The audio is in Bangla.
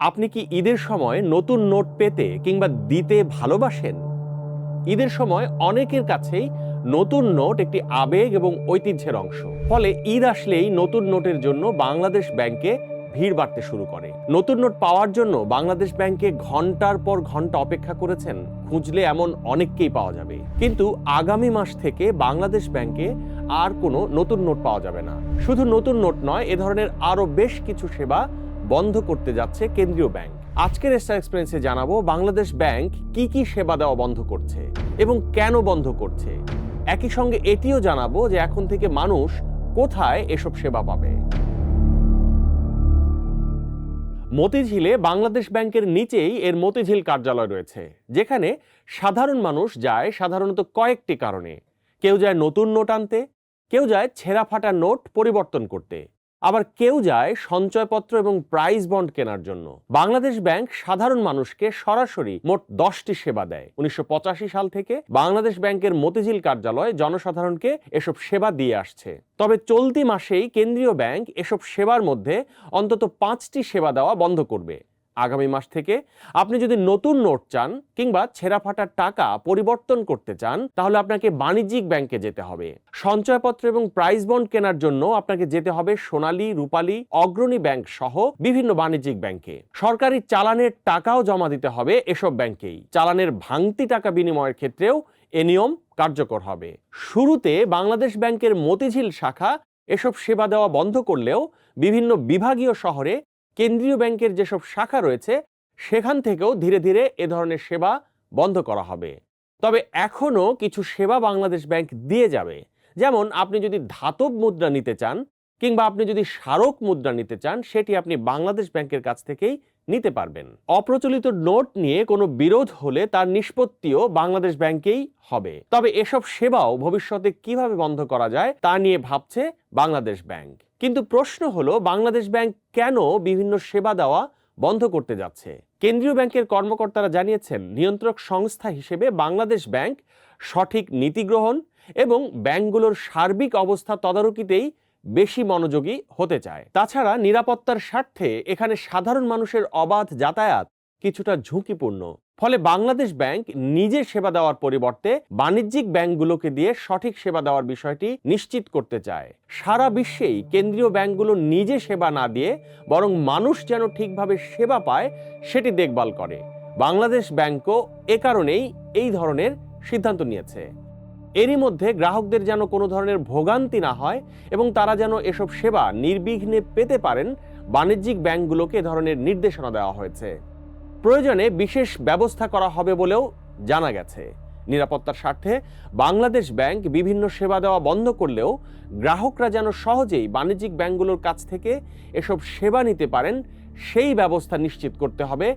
আপনি কি ঈদের সময় নতুন নোট পেতে কিংবা দিতে ভালোবাসেন? ঈদের সময় অনেকের কাছেই নতুন নোট একটি আবেগ এবং ঐতিহ্যের অংশ। ফলে ঈদ আসলেই নতুন নোটের জন্য বাংলাদেশ ব্যাংকে ভিড় বাড়তে শুরু করে। নতুন নোট পাওয়ার জন্য বাংলাদেশ ব্যাংকে ঘণ্টার পর ঘণ্টা অপেক্ষা করেছেন, খুঁজলে এমন অনেককেই পাওয়া যাবে। কিন্তু আগামী মাস থেকে বাংলাদেশ ব্যাংকে আর কোনো নতুন নোট পাওয়া যাবে না। শুধু নতুন নোট নয়, এ ধরনের আরও বেশ কিছু সেবা বন্ধ করতে যাচ্ছে কেন্দ্রীয় ব্যাংক। আজকের স্টার এক্সপিরিয়েন্সে জানাব বাংলাদেশ ব্যাংক কি কি সেবা দেওয়া বন্ধ করছে এবং কেন বন্ধ করছে। একই সঙ্গে এটিও জানাব যে এখন থেকে মানুষ কোথায় এসব সেবা পাবে। মতিঝিলে বাংলাদেশ ব্যাংকের নিচেই এর মতিঝিল কার্যালয় রয়েছে, যেখানে সাধারণ মানুষ যায় সাধারণত কয়েকটি কারণে। কেউ যায় নতুন নোট আনতে, কেউ যায় ছেঁড়া ফাটা নোট পরিবর্তন করতে। আবার কেউ যায় সঞ্চয়পত্র এবং প্রাইজ বন্ড কেনার জন্য। বাংলাদেশ ব্যাংক সাধারণ মানুষকে সরাসরি মোট দশটি সেবা দেয়। উনিশশো পঁচাশি সাল থেকে বাংলাদেশ ব্যাংকের মতিঝিল কার্যালয় জনসাধারণকে এসব সেবা দিয়ে আসছে। তবে চলতি মাসেই কেন্দ্রীয় ব্যাংক এসব সেবার মধ্যে অন্তত পাঁচটি সেবা দেওয়া বন্ধ করবে। আগামী মাস থেকে আপনি যদি নতুন নোট চান কিংবা ছেঁড়া ফাটা টাকা পরিবর্তন করতে চান, তাহলে আপনাকে বাণিজ্যিক ব্যাংকে যেতে হবে। সঞ্চয়পত্র এবং প্রাইজ বন্ড কেনার জন্য আপনাকে যেতে হবে সোনালী, রূপালী, অগ্রণী ব্যাংক সহ বিভিন্ন বাণিজ্যিক ব্যাংকে। সরকারি চালানের টাকাও জমা দিতে হবে এসব ব্যাংকেই। চালানের ভাঙতি টাকা বিনিময়ের ক্ষেত্রেও এ নিয়ম কার্যকর হবে। শুরুতে বাংলাদেশ ব্যাংকের মতিঝিল শাখা এসব সেবা দেওয়া বন্ধ করলেও বিভিন্ন বিভাগীয় শহরে কেন্দ্রীয় ব্যাংকের যেসব শাখা রয়েছে, সেখান থেকেও ধীরে ধীরে এ ধরনের সেবা বন্ধ করা হবে। তবে এখনও কিছু সেবা বাংলাদেশ ব্যাংক দিয়ে যাবে। যেমন আপনি যদি ধাতব মুদ্রা নিতে চান কিংবা আপনি যদি স্মারক মুদ্রা নিতে চান, সেটি আপনি বাংলাদেশ ব্যাংকের কাছ থেকেই নিতে পারবেন। অপ্রচলিত নোট নিয়ে কোনো বিরোধ হলে তার নিষ্পত্তিও বাংলাদেশ ব্যাংকেই হবে। তবে এসব সেবাও ভবিষ্যতে কীভাবে বন্ধ করা যায় তা নিয়ে ভাবছে বাংলাদেশ ব্যাংক। কিন্তু প্রশ্ন হলো, বাংলাদেশ ব্যাংক কেন বিভিন্ন সেবা দেওয়া বন্ধ করতে যাচ্ছে? কেন্দ্রীয় ব্যাংকের কর্মকর্তারা জানিয়েছেন, নিয়ন্ত্রক সংস্থা হিসেবে বাংলাদেশ ব্যাংক সঠিক নীতি গ্রহণ এবং ব্যাংকগুলোর সার্বিক অবস্থা তদারকিতেই বেশি মনোযোগী হতে চায়। তাছাড়া নিরাপত্তার স্বার্থে এখানে সাধারণ মানুষের অবাধ যাতায়াত কিছুটা ঝুঁকিপূর্ণ। ফলে বাংলাদেশ ব্যাংক নিজে সেবা দেওয়ার পরিবর্তে বাণিজ্যিক ব্যাংকগুলোকে দিয়ে সঠিক সেবা দেওয়ার বিষয়টি নিশ্চিত করতে চায়। সারা বিশ্বেই কেন্দ্রীয় ব্যাংকগুলো নিজে সেবা না দিয়ে বরং মানুষ যেন ঠিকভাবে সেবা পায়, সেটি দেখভাল করে। বাংলাদেশ ব্যাংকও এ কারণেই এই ধরনের সিদ্ধান্ত নিয়েছে। এরই মধ্যে গ্রাহকদের যেন কোনো ধরনের ভোগান্তি না হয় এবং তারা যেন এসব সেবা নির্বিঘ্নে পেতে পারেন, বাণিজ্যিক ব্যাংকগুলোকে ধরনের নির্দেশনা দেওয়া হয়েছে। প্রয়োজনে বিশেষ ব্যবস্থা করা হবে বলেও জানা গেছে। নিরাপত্তার স্বার্থে বাংলাদেশ ব্যাংক বিভিন্ন সেবা দেওয়া বন্ধ করলেও গ্রাহকরা যেন সহজেই বাণিজ্যিক ব্যাংকগুলোর কাছ থেকে এসব সেবা নিতে পারেন, সেই ব্যবস্থা নিশ্চিত করতে হবে